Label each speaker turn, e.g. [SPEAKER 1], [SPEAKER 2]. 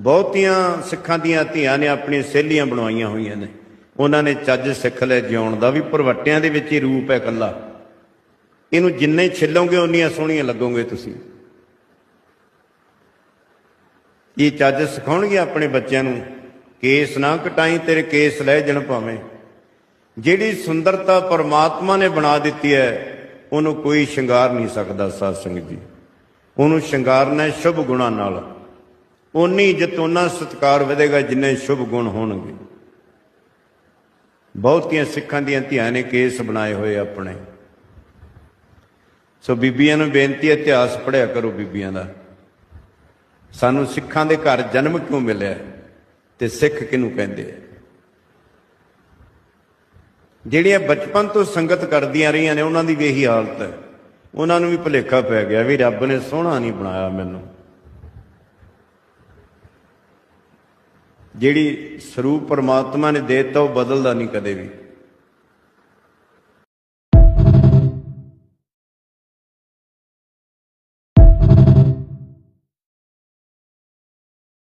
[SPEAKER 1] ਬਹੁਤੀਆਂ ਸਿੱਖਾਂ ਦੀਆਂ ਧੀਆਂ ਨੇ ਆਪਣੀਆਂ ਸਹੇਲੀਆਂ ਬਣਵਾਈਆਂ ਹੋਈਆਂ ਨੇ। ਉਹਨਾਂ ਨੇ ਚੱਜ ਸਿੱਖ ਲੈ ਜਿਉਣ ਦਾ ਵੀ ਪਰਵੱਟਿਆਂ ਦੇ ਵਿੱਚ ਹੀ ਰੂਪ ਹੈ ਇਕੱਲਾ। ਇਹਨੂੰ ਜਿੰਨੇ ਛਿੱਲੋਗੇ, ਉਨੀਆਂ ਸੋਹਣੀਆਂ ਲੱਗੋਗੇ ਤੁਸੀਂ। ਇਹ ਚੱਜ ਸਿਖਾਉਣਗੇ ਆਪਣੇ ਬੱਚਿਆਂ ਨੂੰ, ਕੇਸ ਨਾ ਕਟਾਈ, ਤੇਰੇ ਕੇਸ ਲੈ ਜਣ ਭਾਵੇਂ। ਜਿਹੜੀ ਸੁੰਦਰਤਾ ਪਰਮਾਤਮਾ ਨੇ ਬਣਾ ਦਿੱਤੀ ਹੈ, ਉਹਨੂੰ ਕੋਈ ਸ਼ਿੰਗਾਰ ਨਹੀਂ ਸਕਦਾ, ਸਾਧ ਸੰਗਤ ਜੀ। ਉਹਨੂੰ ਸ਼ਿੰਗਾਰਨਾ ਸ਼ੁਭ ਗੁਣਾਂ ਨਾਲ। ਉਨੀ ਇੱਜ਼ਤ ਉਹਨਾਂ ਸਤਿਕਾਰ ਵਧੇਗਾ ਜਿੰਨੇ ਸ਼ੁਭ ਗੁਣ ਹੋਣਗੇ। ਬਹੁਤੀਆਂ ਸਿੱਖਾਂ ਦੀਆਂ ਧੀਆਂ ਨੇ ਕੇਸ ਬਣਾਏ ਹੋਏ ਆਪਣੇ। ਸੋ ਬੀਬੀਆਂ ਨੂੰ ਬੇਨਤੀ ਹੈ, ਇਤਿਹਾਸ ਪੜ੍ਹਿਆ ਕਰੋ ਬੀਬੀਆਂ ਦਾ। ਸਾਨੂੰ ਸਿੱਖਾਂ ਦੇ ਘਰ ਜਨਮ ਕਿਉਂ ਮਿਲਿਆ ਤੇ ਸਿੱਖ ਕਿਹਨੂੰ ਕਹਿੰਦੇ ਆ? ਜਿਹੜੀਆਂ ਬਚਪਨ ਤੋਂ ਸੰਗਤ ਕਰਦੀਆਂ ਰਹੀਆਂ ਨੇ, ਉਹਨਾਂ ਦੀ ਵੀ ਇਹੀ ਹਾਲਤ ਹੈ। ਉਹਨਾਂ ਨੂੰ ਵੀ ਭੁਲੇਖਾ ਪੈ ਗਿਆ ਵੀ ਰੱਬ ਨੇ ਸੋਹਣਾ ਨਹੀਂ ਬਣਾਇਆ ਮੈਨੂੰ। ਜਿਹੜੀ ਸਰੂਪ ਪਰਮਾਤਮਾ ਨੇ ਦੇ ਦਿੱਤਾ ਉਹ ਬਦਲਦਾ ਨਹੀਂ ਕਦੇ ਵੀ।